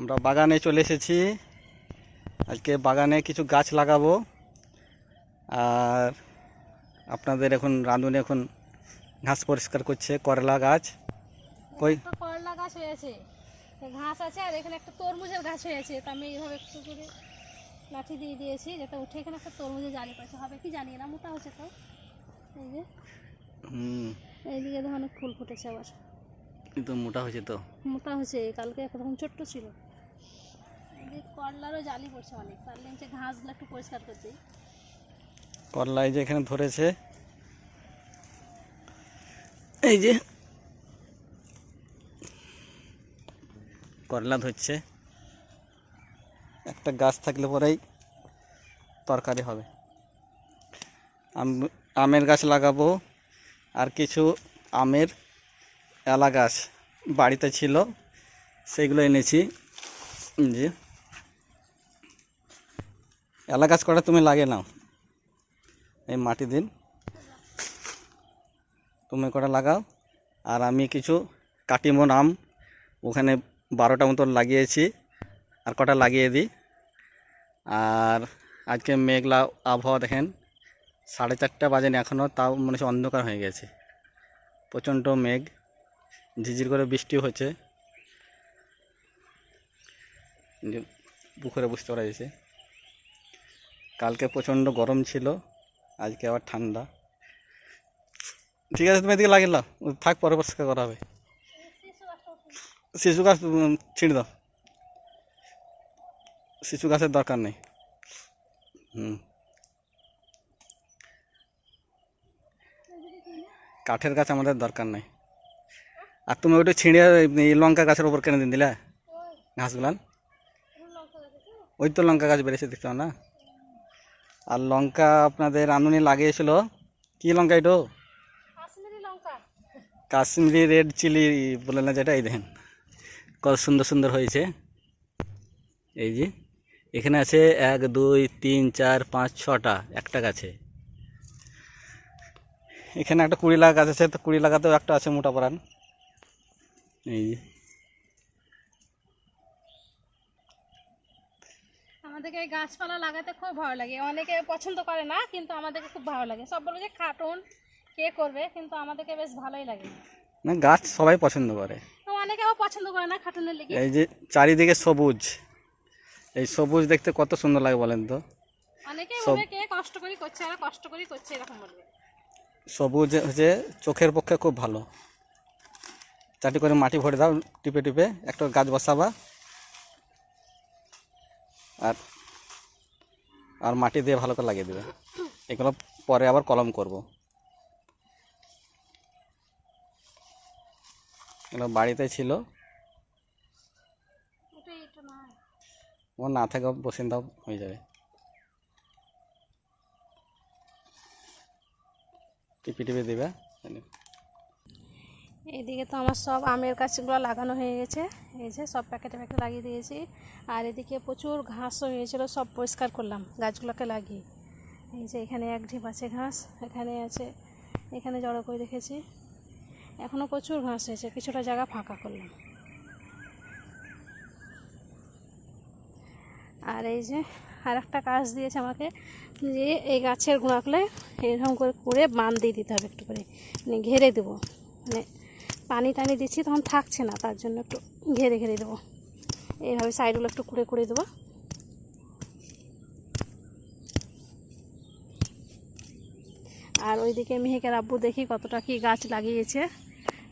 আমরা বাগানে চলে এসেছি। আজকে বাগানে কিছু গাছ লাগাবো। আর আপনাদের এখন রাঁধুনি এখন ঘাস পরিষ্কার করছে করলা গাছ। কই? করলা গাছ হয়েছে। তো ঘাস আছে আর এখানে একটা তরমুজের গাছ হয়েছে। তা আমি এইভাবে একটু করে লাঠি দিয়ে দিয়েছি যাতে উঠে এখানে একটা তরমুজের জালি পাচ্ছে হবে কি জানি না মোটা হচ্ছে তো। এই যে। হুম। এইদিকে দেখো অনেক ফুল ফুটেছে আবার। কিন্তু মোটা হয়েছে তো। মোটা হয়েছে কালকে একরকম ছোট্ট ছিল। করলারও জালি পড়ছে অনেক। ঘাসগুলো একটু পরিষ্কার করছি যে এখানে ধরেছে। এই যে। করলা ধরছে। একটা গাছ থাকলে পরেই তরকারি হবে। আম- আমের গাছ লাগাবো। আর কিছু আমের এলা গাছ বাড়িতে ছিল সেইগুলো এনেছি। যে। এলা গাছ কটা তুমি লাগে নাও। এই মাটি দিন। তুমি কটা লাগাও। আর আমি কিছু কাটিমন আম ওখানে বারোটা মতো লাগিয়েছি। আর কটা লাগিয়ে দিই। আর আজকে মেঘলা আবহাওয়া দেখেন। সাড়ে চারটা বাজেনি এখনও তাও মনে হচ্ছে অন্ধকার হয়ে গেছে। প্রচণ্ড মেঘ। ঝিঝির করে বৃষ্টি হচ্ছে। পুকুরে বুঝতে পারা যাচ্ছে। কালকে প্রচণ্ড গরম ছিল আজকে আবার ঠান্ডা। ঠিক আছে তুমি এদিকে লাগিয়ে থাক পরে পরিষ্কার করা হবে। শিশু গাছ ছিঁড়ে দাও। শিশু গাছের দরকার নেই। হুম। কাঠের গাছ আমাদের দরকার নেই। আর তুমি ওইটা ছিঁড়ে এই লঙ্কা গাছের ওপর কেনে দিন দিলে? ঘাসগুলান? ওই তো লঙ্কা গাছ বেড়েছে দেখতে না? আর লঙ্কা আপনাদের রাঁধুনি লাগিয়েছিল। কি লঙ্কা এটো? কাশ্মীরি রেড চিলি বলে না যেটা এই দেখেন। কত সুন্দর সুন্দর হয়েছে। এই যে এখানে আছে এক দুই তিন চার পাঁচ ছটা একটা গাছে। এখানে একটা কুড়ি লাগা গাছ আছে তো কুড়ি লাগাতেও একটা আছে মোটা পরান এই যে। আমাদেরকে এই গাছপালা লাগাতে খুব ভালো লাগে। অনেকে পছন্দ করে না কিন্তু আমাদেরকে খুব ভালো লাগে। সব বলে যে খাটুন কে করবে কিন্তু আমাদেরকে বেশ ভালোই লাগে। না গাছ সবাই পছন্দ করে। তো অনেকে আবার পছন্দ করে না খাটুনের লেগে। এই যে চারিদিকে সবুজ। এই সবুজ দেখতে কত সুন্দর লাগে বলেন তো? অনেকে বলবে কে কষ্ট করি করছে আর কষ্ট করি করছে এরকম বলবে। সবুজ হচ্ছে চোখের পক্ষে খুব ভালো। চারটি করে মাটি ভরে দাও টিপে টিপে একটা গাছ বসাবা। আর আর মাটি দিয়ে ভালো করে লাগিয়ে দেবে। এগুলো পরে আবার কলম করব। এগুলো বাড়িতে ছিল। এটা না ও না থাকে বসে দাও হয়ে যাবে। টিপি টিপি দেবে। এইদিকে তো আমার সব আমের গাছগুলো লাগানো হয়ে গেছে। এই যে সব প্যাকেটে প্যাকেটে লাগিয়ে দিয়েছি। আর এদিকে প্রচুর ঘাসও হয়েছিল, সব পরিষ্কার করলাম গাছগুলোকে লাগিয়ে। এই যে এখানে এক ঢিপ আছে ঘাস, এখানে আছে, এখানে জড়ো করে রেখেছি। এখনও প্রচুর ঘাস হয়েছে, কিছুটা জায়গা ফাঁকা করলাম। আর এই যে আর একটা কাজ দিয়েছে আমাকে যে এই গাছের গোড়াগুলো এরকম করে করে বান দিয়ে দিতে হবে একটু করে মানে ঘেরে দেবো। মানে পানি টানি দিচ্ছি, তখন থাকছে না, তার জন্য একটু ঘেরে ঘেরে দেবো। এইভাবে সাইডগুলো একটু কুড়ে কুড়ে দেবো। আর ওইদিকে মেহেকের আব্বু দেখি কতটা কি গাছ লাগিয়েছে,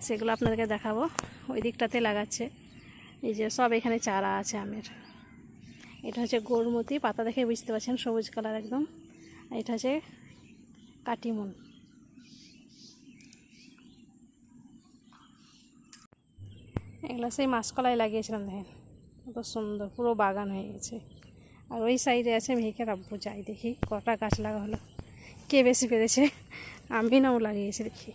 সেগুলো আপনাদেরকে দেখাবো। ওই দিকটাতে লাগাচ্ছে। এই যে সব এখানে চারা আছে আমের। এটা হচ্ছে গোরমতি, পাতা দেখে বুঝতে পারছেন, সবুজ কালার একদম। এটা হচ্ছে কাটিমন। এগুলো সেই মাসকলাই লাগিয়েছিলাম, দেখেন। কত সুন্দর, পুরো বাগান হয়ে গেছে। আর ওই সাইডে আছে মেহিকের আব্বু যাই দেখি কটা গাছ লাগা হলো। কে বেশি পেরেছে? আমি নাও লাগিয়েছি, দেখি।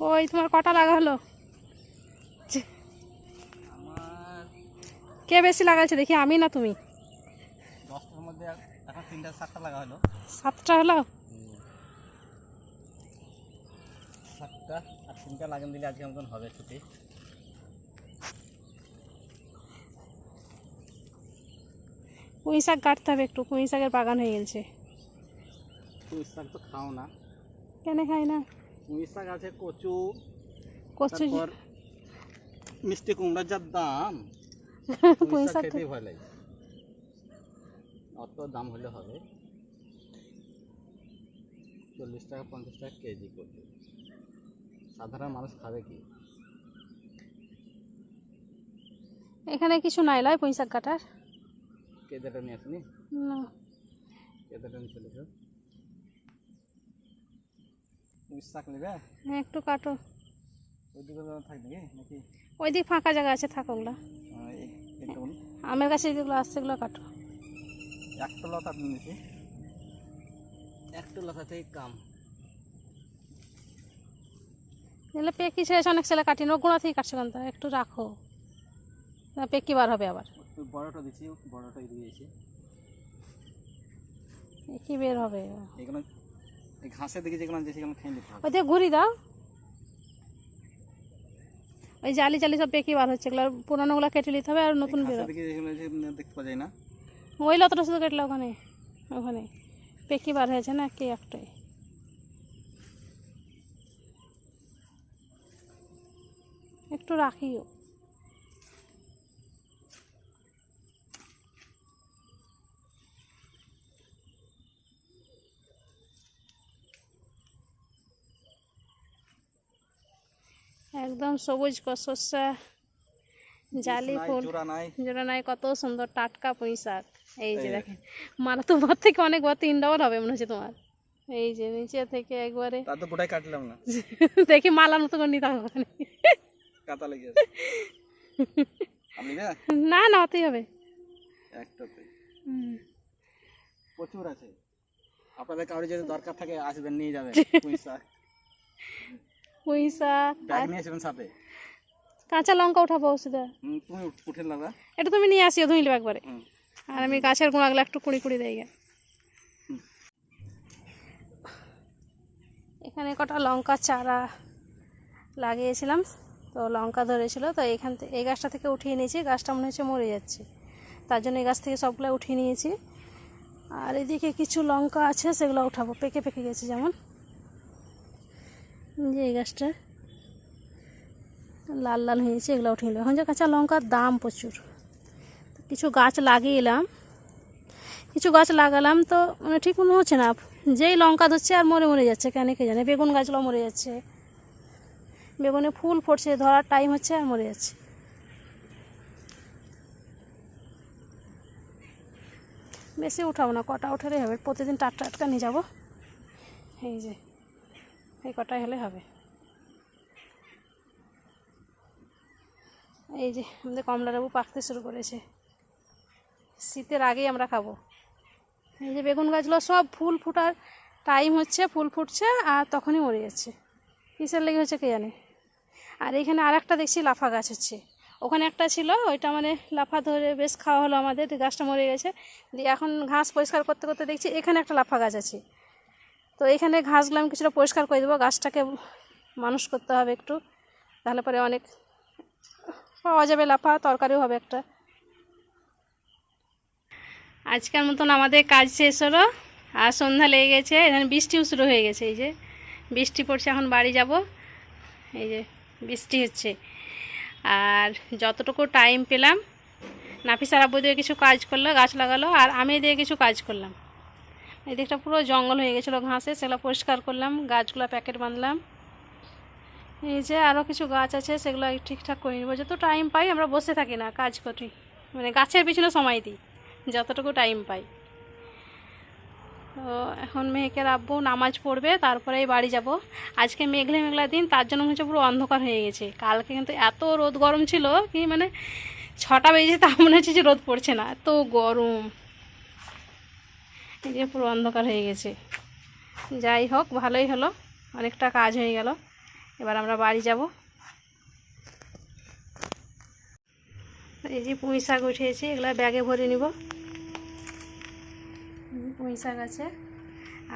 কই, তোমার কটা লাগা হলো? কে বেশি লাগাইছে, দেখি আমি না তুমি? তিনটা সাতটা লাগা হলো। সাতটা হলো? শাকটা আর তিনটা লাগান দিলে আজকে মতন হবে ছুটি। পুঁই শাক কাটতে হবে একটু পুঁই শাকের বাগান হয়ে গেছে। পুঁই শাক তো খাও না। কেন খাই না? পুঁই শাক আছে কচু কচু মিষ্টি কুমড়ার যা দাম পুঁই শাক খেতেই ভয় লাগে। অত দাম হলে হবে। চল্লিশ টাকা পঞ্চাশ টাকা কেজি কচু সাধারণ মানুষ খাবে কি? এখানে কিছু নাই লয় পুঁই শাক কাটার কেদাটা নিয়ে আসনি? না। কেদাটা নিয়ে চলে যাও পুঁই শাক নেবে? হ্যাঁ একটু কাটো। ওইদিকে থাকবে নাকি? নাকি? ওই দিক ফাঁকা জায়গা আছে থাক ওগুলা। আমের কাছে যেগুলো আসছে সেগুলো কাটো। একটা লতা নিয়েছি একটা লতাতেই কাম। এগুলো পেকি ছেড়েছে অনেক ছেলে কাটি নো গোড়া থেকে কাটছে কেন একটু রাখো। পেকি বার হবে আবার। ওই বড়টা দিচ্ছি বড়টাই দিয়েছি কি বের হবে। এগুলো এই ঘাসের দিকে যেগুলো আছে সেগুলো খেয়ে নিতে হবে। ওই ঘুরি দাও। ওই জালি জালি সব পেকি বার হচ্ছে এগুলো পুরানোগুলো কেটে নিতে হবে আর নতুন বের। দেখতে পাওয়া যায় না। ওই লতটা শুধু কেটলে ওখানে ওখানে পেকি বার হয়েছে না কি একটাই একটু রাখিও একদম সবুজ কসসা জালি নাই, ফুল জোড়া নাই যেটা নাই কত সুন্দর টাটকা পুঁই শাক এই যে দেখেন মারা তো ভর থেকে অনেক ভর তিন ডবল হবে মনে হচ্ছে তোমার। এই যে নিচে থেকে একবারে। তার তো গোটাই কাটলাম না। দেখি মালার মতো করে নিতে হবে। কাতা লেগে আছে। আপনি না? না না অতই হবে। একটাতে হুম। প্রচুর আছে। আপনাদের কারও যদি দরকার থাকে আসবেন নিয়ে যাবেন। পুঁই শাক। ব্যাগ নিয়ে আসবেন সাথে। কাঁচা লঙ্কা উঠাবো ওষুধে। তুমি উঠে লাগা এটা তুমি নিয়ে আসিও ধুইলে একবারে। হুম। আর আমি গাছের গোড়াগুলো একটু কুড়ি কুড়ি গে। এখানে কটা লঙ্কা চারা লাগিয়েছিলাম, তো লঙ্কা ধরেছিল, তো এখান থেকে এই গাছটা থেকে উঠিয়ে নিয়েছি, গাছটা মনে হচ্ছে মরে যাচ্ছে। তার জন্য এই গাছ থেকে সবগুলো উঠিয়ে নিয়েছি। আর এদিকে কিছু লঙ্কা আছে, সেগুলো উঠাবো, পেকে পেকে গেছে যেমন। যে এই গাছটা লাল লাল হয়েছে, এগুলো উঠিয়ে এখন যে কাঁচা লঙ্কার দাম প্রচুর। কিছু গাছ লাগিয়ে এলাম কিছু গাছ লাগালাম তো মানে ঠিক মনে হচ্ছে না। যেই লঙ্কা ধরছে আর মরে মরে যাচ্ছে, কেন কে জানে? বেগুন গাছগুলো মরে যাচ্ছে। বেগুনে ফুল ফুটছে, ধরার টাইম হচ্ছে আর মরে যাচ্ছে। বেশি উঠাবো না, কটা উঠালেই হবে? প্রতিদিন টাটকা টাটকা নিয়ে যাব। এই যে, এই কটাই হলে হবে। এই যে, আমাদের কমলা লেবু পাকতে শুরু করেছে। শীতের আগেই আমরা খাব। এই যে বেগুন গাছগুলো সব ফুল ফুটার টাইম হচ্ছে, ফুল ফুটছে আর তখনই মরে যাচ্ছে। কিসের লেগে হচ্ছে কে জানে? আর এখানে আর একটা দেখছি লাফা গাছ হচ্ছে। ওখানে একটা ছিল, ওইটা মানে লাফা ধরে বেশ খাওয়া হলো আমাদের গাছটা মরে গেছে। দিয়ে এখন ঘাস পরিষ্কার করতে করতে দেখছি এখানে একটা লাফা গাছ আছে। তো এখানে ঘাসগুলো আমি কিছুটা পরিষ্কার করে দেবো, গাছটাকে মানুষ করতে হবে একটু। তাহলে পরে অনেক পাওয়া যাবে লাফা, তরকারিও হবে একটা। আজকের মতন আমাদের কাজ শেষ হলো, আর সন্ধ্যা লেগে গেছে, এখানে বৃষ্টিও শুরু হয়ে গেছে, এই যে বৃষ্টি পড়ছে, এখন বাড়ি যাব, এই যে বৃষ্টি হচ্ছে। আর যতটুকু টাইম পেলাম নাফিসার আব্বু দিয়ে কিছু কাজ করল, গাছ লাগালো, আর আমি দিয়ে কিছু কাজ করলাম। এই দিকটা পুরো জঙ্গল হয়ে গেছিল ঘাসে, সেগুলো পরিষ্কার করলাম, গাছগুলো প্যাকেট বাঁধলাম। এই যে আরও কিছু গাছ আছে, সেগুলো ঠিকঠাক করে নেব। যত টাইম পাই, আমরা বসে থাকি না কাজ করি মানে গাছের পিছনে সময় দিই। যতটুকু টাইম পাই। তো এখন মেয়েকে রাখব নামাজ পড়বে, তারপরেই বাড়ি যাব। আজকে মেঘলে মেঘলা দিন, তার জন্য হচ্ছে পুরো অন্ধকার হয়ে গেছে। কালকে কিন্তু এত রোদ গরম ছিল কি মানে ছটা বেজে তা মনে হচ্ছে যে রোদ পড়ছে না, এত গরম। এই যে পুরো অন্ধকার হয়ে গেছে। যাই হোক, ভালোই হলো, অনেকটা কাজ হয়ে গেল। এবার আমরা বাড়ি যাব। এই যে পুঁই শাক উঠিয়েছি এগুলো ব্যাগে ভরে নিব। শাক আছে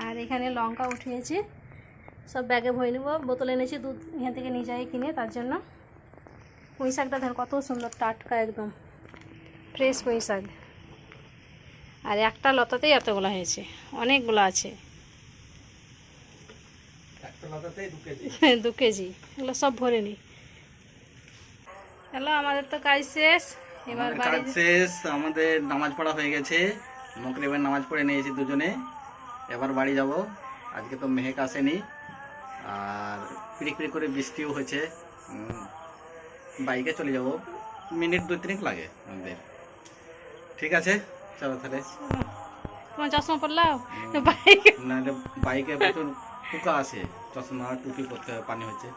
আর এখানে লঙ্কা উঠিয়েছি। সব ব্যাগে ভরে নেব। বোতলে এনেছি দুধ এখান থেকে নিয়ে যাই কিনে তার জন্য। পুঁই শাকটা ধর কত সুন্দর টাটকা একদম। ফ্রেশ পুঁই শাক আর একটা লতাতেই এতগুলো হয়েছে। অনেকগুলো আছে। দু কেজি। এগুলো সব ভরে নি। হ্যালো আমাদের তো কাজ শেষ। এবার কাজ শেষ। আমাদের নামাজ পড়া হয়ে গেছে। মকরিবের নামাজ পড়ে নিয়েছি দুজনে। এবার বাড়ি যাব। আজকে তো মেহেক আসেনি। আর পিড়িক পিড়িক করে বৃষ্টিও হয়েছে। বাইকে চলে যাব। মিনিট দুই তিনেক লাগে আমাদের। ঠিক আছে? চলো তাহলে। তোমার চশমা পড়লাও বাইক নাহলে বাইকে প্রচুর পোকা আসে। চশমা টুপি করতে হবে পানি হচ্ছে।